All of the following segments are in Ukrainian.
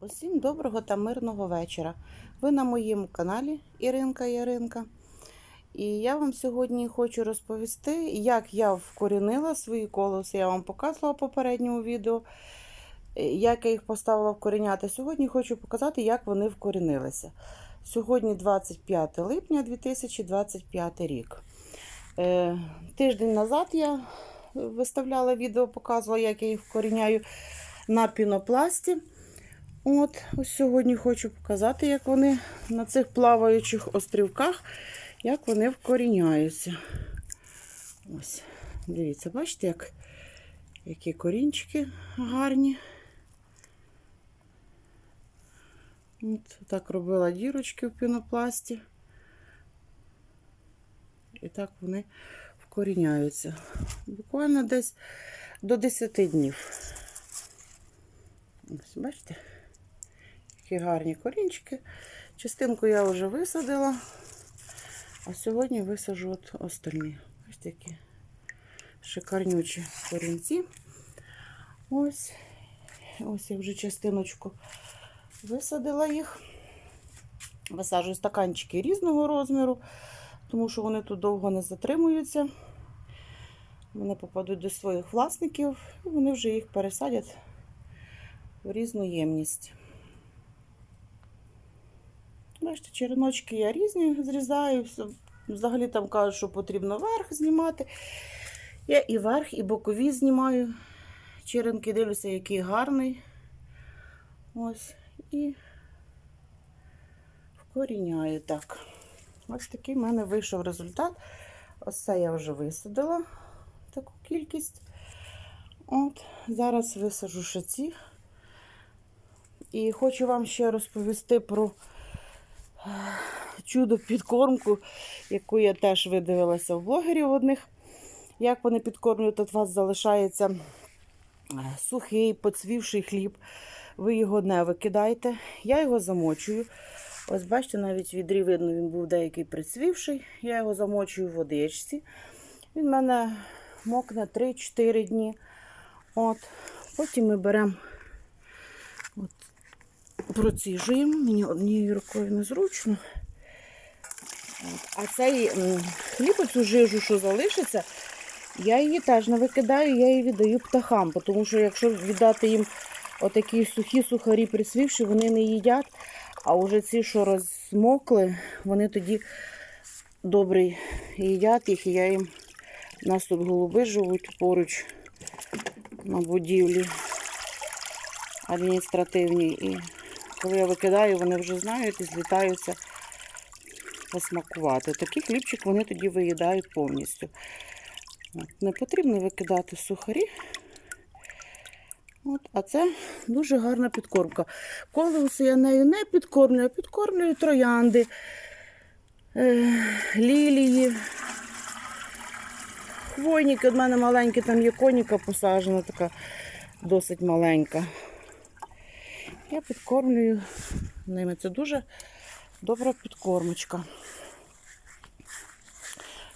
Усім доброго та мирного вечора. Ви на моєму каналі Іринка Яринка. І я вам сьогодні хочу розповісти, як я вкорінила свої колоси. Я вам показувала в попередньому відео, е, як я їх поставила вкоріняти. Сьогодні хочу показати, як вони вкорінилися. Сьогодні 25 липня 2025 рік. Е, Тиждень назад я виставляла відео, показувала, як я їх вкоріняю на пінопласті. От, ось сьогодні хочу показати, як вони на цих плаваючих острівках, як вони вкоріняються. Ось, дивіться, бачите, як, які корінчики гарні. От, так робила дірочки в пінопласті. І так вони вкоріняються. Буквально десь до 10 днів. Ось, бачите? Такі гарні корінчики. Частинку я вже висадила, а сьогодні висаджу от остальні. Ось такі шикарнючі корінці. Ось, ось я вже частиночку висадила їх. Висаджую стаканчики різного розміру, тому що вони тут довго не затримуються. Вони попадуть до своїх власників, і вони вже їх пересадять в різну ємність. Бачите, череночки я різні зрізаю. Взагалі там кажуть, що потрібно верх знімати. Я і верх, і бокові знімаю. Черенки дивлюся, який гарний. Ось. І вкоріняю так. Ось такий в мене вийшов результат. Ось це я вже висадила таку кількість. От, Зараз висаджу ще ці. І хочу вам ще розповісти про чудо підкормку, яку я теж видивилася в блогерів одних. Як вони підкормлюють, тут у вас залишається сухий, поцвівший хліб. Ви його не викидаєте. Я його замочую. Ось, бачите, навіть відрі видно, він був деякий прицвівший. Я його замочую в водичці. Він в мене мокне 3-4 дні. От. Потім ми беремо, от, проціжуємо. Мені однією рукою незручно. А цей хліб, оцю жижу, що залишиться, я її теж не викидаю, я її віддаю птахам. Тому що якщо віддати їм отакі сухі сухарі присвівши, вони не їдять. А вже ці, що розмокли, вони тоді добре їдять їх. І я їм у нас тут голуби живуть поруч на будівлі адміністративній. Коли я викидаю, вони вже знають і злітаються посмакувати. Такий хлібчик вони тоді виїдають повністю. Не потрібно викидати сухарі. От, а це дуже гарна підкормка. Колеуси я нею не підкормлюю, а підкормлюю троянди, е, лілії. Хвойники, у мене маленькі, там є коніка посаджена, така досить маленька. Я підкормлюю ними. Це дуже добра підкормочка.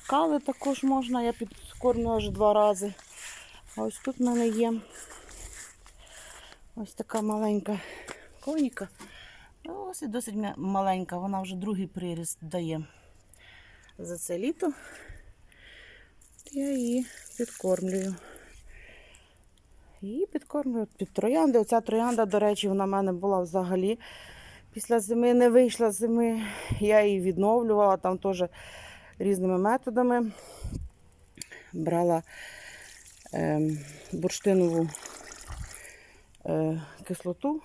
Кали також можна, я підкормлю аж два рази. А ось тут в мене є ось така маленька коніка. Ось і досить маленька, вона вже другий приріст дає за це літо. Я її підкормлюю. Її підкормлюю під троянди. Оця троянда, до речі, вона в мене була взагалі. Після зими не вийшла з зими. Я її відновлювала там теж різними методами. Брала ем, бурштинову е, кислоту.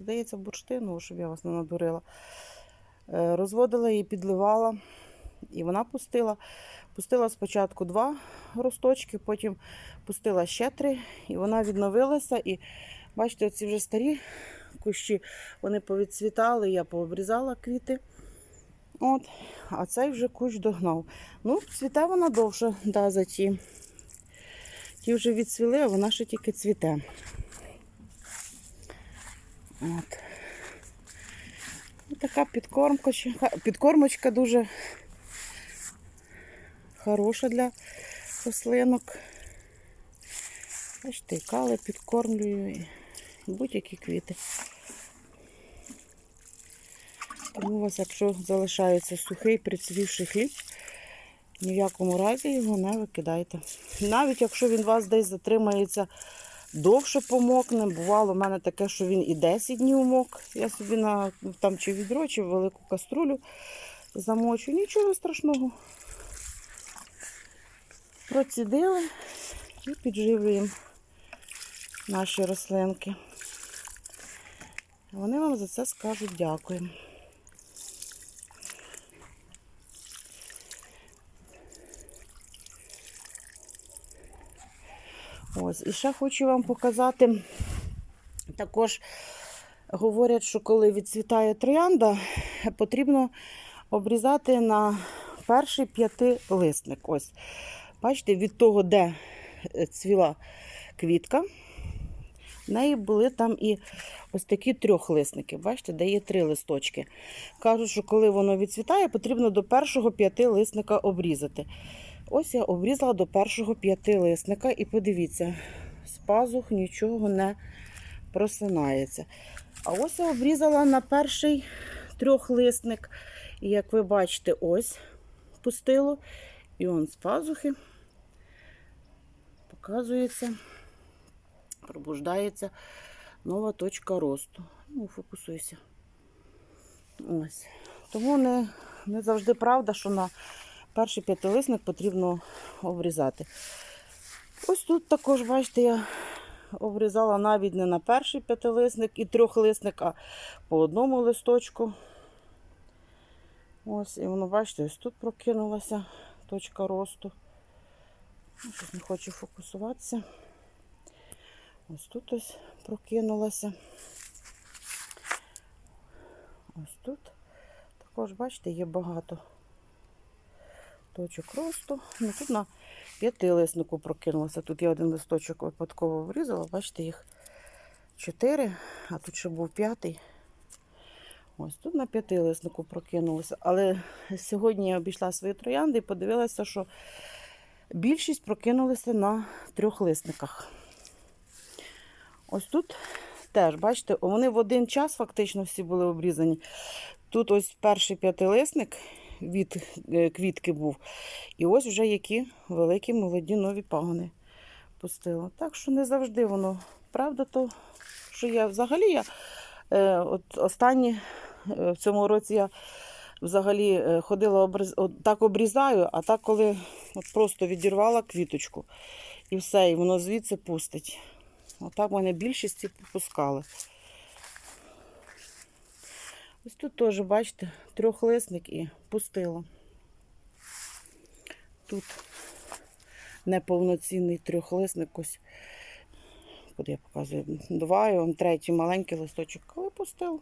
Здається, бурштинову, щоб я вас не надурила. Е, розводила її, підливала, і вона пустила. Пустила спочатку два росточки, потім пустила ще три, і вона відновилася. І бачите, ці вже старі кущі, вони повідцвітали, я пообрізала квіти. От, а цей вже кущ догнав. Ну, цвіте вона довше, да, за ті. Ті вже відцвіли, а вона ще тільки цвіте. От. Така підкормочка, підкормочка дуже хороша для рослинок. Бачите, кали підкормлюю і будь-які квіти. Тому у вас, якщо залишається сухий, прицвівший хліб, ні в якому разі його не викидайте. Навіть якщо він у вас десь затримається довше помокне, бувало в мене таке, що він і 10 днів мок. Я собі на там чи відро, чи велику каструлю замочу. Нічого страшного. Процідили і підживлюємо наші рослинки. Вони вам за це скажуть дякую. Ось, і ще хочу вам показати. Також говорять, що коли відцвітає троянда, потрібно обрізати на перший п'ятилисник. Ось, бачите, від того, де е, цвіла квітка, в неї були там і ось такі трьохлисники. Бачите, де є три листочки. Кажуть, що коли воно відцвітає, потрібно до першого п'ятилисника обрізати. Ось я обрізала до першого п'ятилисника і подивіться, з пазух нічого не просинається. А ось я обрізала на перший трьохлисник. І як ви бачите, ось пустило. І он з пазухи показується, пробуждається нова точка росту. Ну, фокусуйся. Ось. Тому не, не завжди правда, що на перший п'ятилисник потрібно обрізати. Ось тут також, бачите, я обрізала навіть не на перший п'ятилисник і трьохлисник, а по одному листочку. Ось, і воно, бачите, ось тут прокинулася точка росту. Не хочу фокусуватися. Ось тут ось прокинулася. Ось тут також, бачите, є багато точок росту. Ну, тут на п'ятилиснику прокинулося. Тут я один листочок випадково врізала, бачите, їх чотири, а тут ще був п'ятий. Ось тут на п'ятилиснику прокинулося. Але сьогодні я обійшла свої троянди і подивилася, що більшість прокинулися на трьохлисниках. Ось тут теж, бачите, вони в один час фактично всі були обрізані. Тут ось перший п'ятилисник від е, квітки був. І ось вже які великі молоді нові пагони пустила. Так що не завжди воно. Правда, то що я взагалі я е, от останні е, в цьому році я взагалі е, ходила обріз, от, так обрізаю, а так, коли от просто відірвала квіточку і все, і воно звідси пустить. Отак в мене більшість попускали. Ось тут теж, бачите, трьохлисник і пустило. Тут неповноцінний трьохлисник ось. Куди я показую? Два, і он третій маленький листочок, але пустив.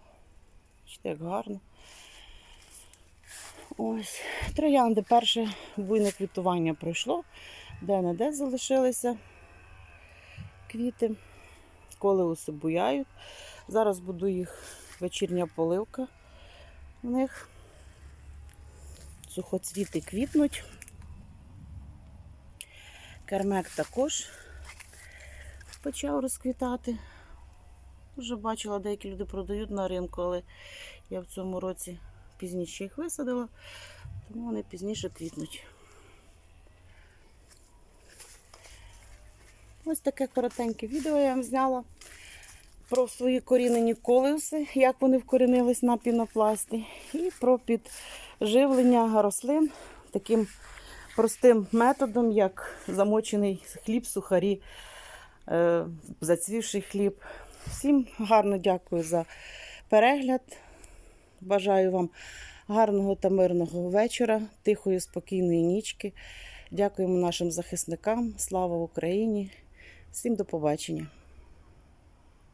Бачите, як гарно. Ось. Троянди перше буйне квітування пройшло, де-не-де залишилися квіти, колеуси буяють. Зараз буду їх вечірня поливка в них. Сухоцвіти квітнуть. Кермек також почав розквітати. Вже бачила, деякі люди продають на ринку, але я в цьому році пізніше їх висадила, тому вони пізніше квітнуть. Ось таке коротеньке відео я вам зняла про свої корінені колеуси, як вони вкорінились на пінопласті, і про підживлення рослин таким простим методом, як замочений хліб, сухарі, е, зацвівший хліб. Всім гарно дякую за перегляд. Бажаю вам гарного та мирного вечора, тихої, спокійної нічки. Дякуємо нашим захисникам. Слава Україні! Всім до побачення!